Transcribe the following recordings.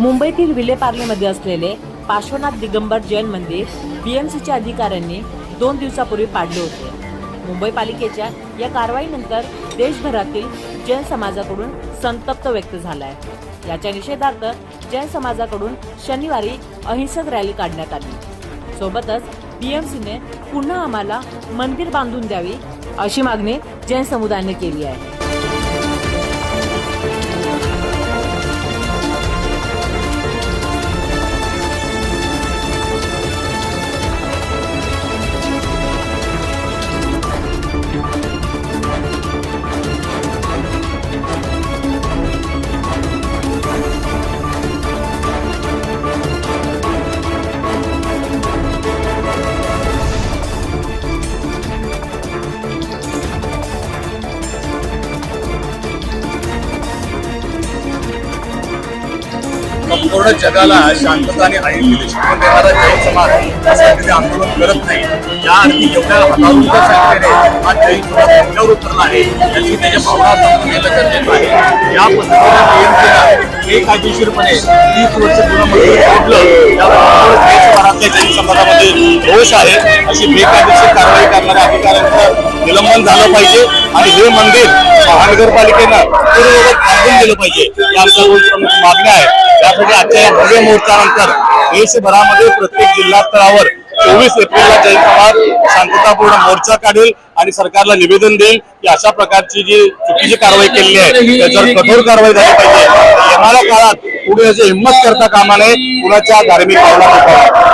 मुंबईतील विलेपार्लेमध्ये असलेले पार्श्वनाथ दिगंबर जैन मंदिर बीएमसीच्या अधिकाऱ्यांनी दोन दिवसापूर्वी पाडले होते. मुंबई पालिकेच्या या कारवाईनंतर देशभरातील जैन समाजाकडून संतप्त व्यक्त झाला आहे याच्या निषेधार्थ जैन समाजाकडून शनिवारी अहिंसक रॅली काढण्यात आली. सोबतच बीएमसीने पुन्हा आम्हाला मंदिर बांधून द्यावी अशी मागणी जैन समुदायाने केली आहे. संपूर्ण जगाला शांतता आणि अहिंसेचे शिकवण देणारा जैन समाज त्यासाठी आंदोलन करत नाही. या अर्थी एवढ्या हजारोंच्या संख्येने हा जैन समाज रस्त्यावर उतरला आहे. याची त्याच्या भावना समजून घेणं गरजेचं आहे. या पद्धतीने बीएमसीला बेकायदेशीरपणे तीस वर्ष जुनं मंदिर सोडलं त्यामुळे जैन समाजामध्ये दोष आहे. अशी बेकायदेशीर कारवाई करणाऱ्या अधिकाऱ्यांचं निलंबन झालं पाहिजे. आणि हे मंदिर महानगरपालिकेनं पूर्ववत बांधून दिलं पाहिजे. या आमच्या मागण्या आहेत. त्यासाठी आजच्या या भव्य मोर्चानंतर देशभरामध्ये प्रत्येक जिल्हा स्तरावर चोवीस एप्रिलला जैन समाज शांततापूर्ण मोर्चा काढेल आणि सरकारला निवेदन देईल की अशा प्रकारची जी चुकीची कारवाई केलेली आहे त्याच्यावर कठोर कारवाई झाली पाहिजे. येणाऱ्या काळात पुढे याची हिंमत करता कामा नये कुणाच्या धार्मिक भावना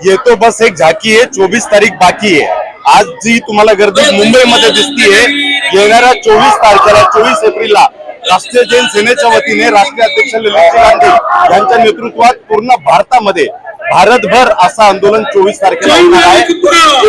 ये तो बस एक झाकी आहे चोवीस तारीख बाकी आहे आज जी तुम्हाला गर्दी मुंबईमध्ये दिसतीये येणाऱ्या चोवीस तारखेला चोवीस एप्रिलला राष्ट्रीय जैन सेनेच्या वतीने राष्ट्रीय अध्यक्ष ललितजी गांधी यांच्या नेतृत्वात पूर्ण भारतामध्ये भारतभर असं आंदोलन चोवीस तारखेला होणार आहे.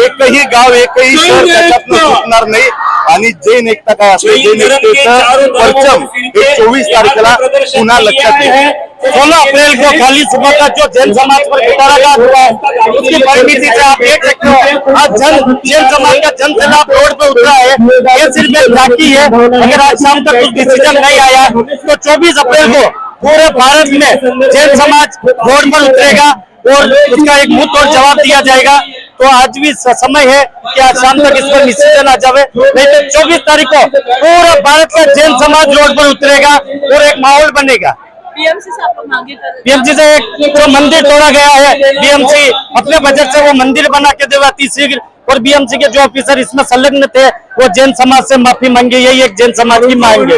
एकही गाव एकही शहर त्याच्यातनं सुटणार नाही. आणि जैन एकता काय असते? जैन एकतेचं परचम हे चोवीस तारखेला पुन्हा लक्षात येईल. सोलह अप्रैल को खाली सुबह का जो जैन समाज पर पिटाराघात हुआ है उसकी परिमिति से आप देख सकते हो। आज जन जैन समाज का जन सैलाब रोड पे उतरा है। ये सिर्फ़ एक झांकी है। अगर आज शाम तक कुछ डिसीज़न नहीं आया तो 24 अप्रैल को पूरे भारत में जैन समाज रोड पर उतरेगा। और उसका एक मुँह और जवाब दिया जाएगा। तो आज भी समय है कि आज शाम तक इस पर डिसीज़न आ जावे। नहीं तो चौबीस तारीख को पूरा भारत का जैन समाज रोड पर उतरेगा और एक माहौल बनेगा। बीएमसी से एक जो मंदिर तोड़ा गया है बीएमसी अपने बजट से वो मंदिर बना के देगा शीघ्र और बीएमसी के जो ऑफिसर इसमें संलग्न थे वो जैन समाज से माफ़ी मांगे यही एक जैन समाज की मांग है।